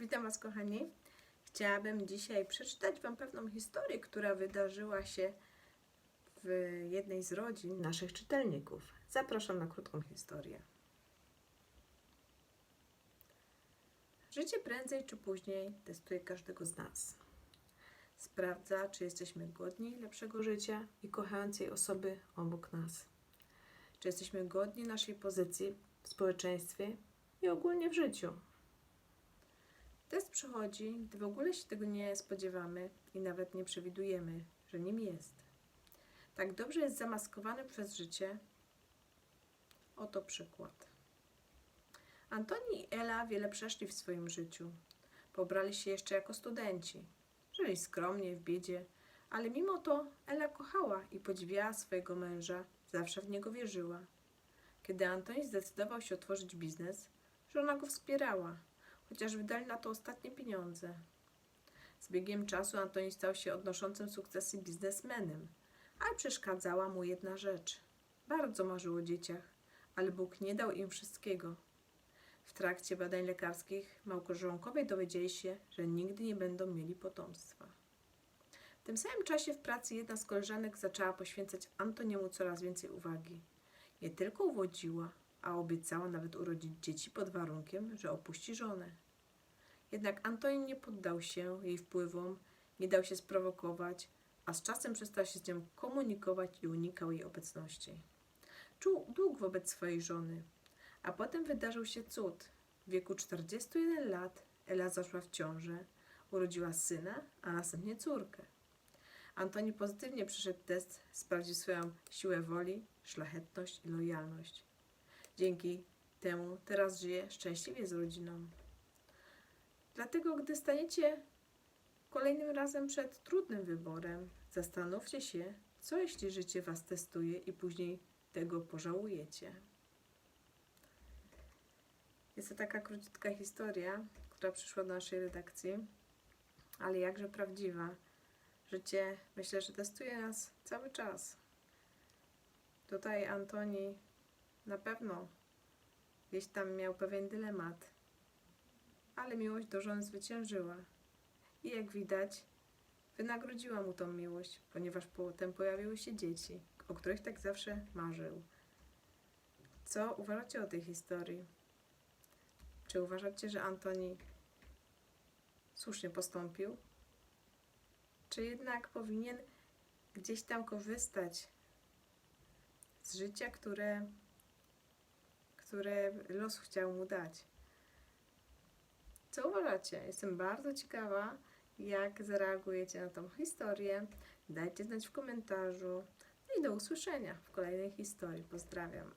Witam Was, kochani. Chciałabym dzisiaj przeczytać Wam pewną historię, która wydarzyła się w jednej z rodzin naszych czytelników. Zapraszam na krótką historię. Życie prędzej czy później testuje każdego z nas. Sprawdza, czy jesteśmy godni lepszego życia i kochającej osoby obok nas. Czy jesteśmy godni naszej pozycji w społeczeństwie i ogólnie w życiu. Test przychodzi, gdy w ogóle się tego nie spodziewamy i nawet nie przewidujemy, że nim jest. Tak dobrze jest zamaskowany przez życie. Oto przykład. Antoni i Ela wiele przeszli w swoim życiu. Pobrali się jeszcze jako studenci. Żyli skromnie, w biedzie, ale mimo to Ela kochała i podziwiała swojego męża, zawsze w niego wierzyła. Kiedy Antoni zdecydował się otworzyć biznes, żona go wspierała, chociaż wydali na to ostatnie pieniądze. Z biegiem czasu Antoni stał się odnoszącym sukcesy biznesmenem, ale przeszkadzała mu jedna rzecz. Bardzo marzył o dzieciach, ale Bóg nie dał im wszystkiego. W trakcie badań lekarskich małżonkowie dowiedzieli się, że nigdy nie będą mieli potomstwa. W tym samym czasie w pracy jedna z koleżanek zaczęła poświęcać Antoniemu coraz więcej uwagi. Nie tylko uwodziła, a obiecała nawet urodzić dzieci pod warunkiem, że opuści żonę. Jednak Antonin nie poddał się jej wpływom, nie dał się sprowokować, a z czasem przestał się z nią komunikować i unikał jej obecności. Czuł dług wobec swojej żony, a potem wydarzył się cud. W wieku 41 lat Ela zaszła w ciążę, urodziła syna, a następnie córkę. Antoni pozytywnie przeszedł test, sprawdził swoją siłę woli, szlachetność i lojalność. Dzięki temu teraz żyje szczęśliwie z rodziną. Dlatego, gdy staniecie kolejnym razem przed trudnym wyborem, zastanówcie się, co jeśli życie Was testuje i później tego pożałujecie. Jest to taka króciutka historia, która przyszła do naszej redakcji, ale jakże prawdziwa. Życie myślę, że testuje nas cały czas. Tutaj Antoni na pewno gdzieś tam miał pewien dylemat, ale miłość do żony zwyciężyła. I jak widać, wynagrodziła mu tą miłość, ponieważ potem pojawiły się dzieci, o których tak zawsze marzył. Co uważacie o tej historii? Czy uważacie, że Antoni słusznie postąpił? Czy jednak powinien gdzieś tam korzystać z życia, które, które los chciał mu dać? Co uważacie? Jestem bardzo ciekawa, jak zareagujecie na tą historię. Dajcie znać w komentarzu. No i do usłyszenia w kolejnej historii. Pozdrawiam.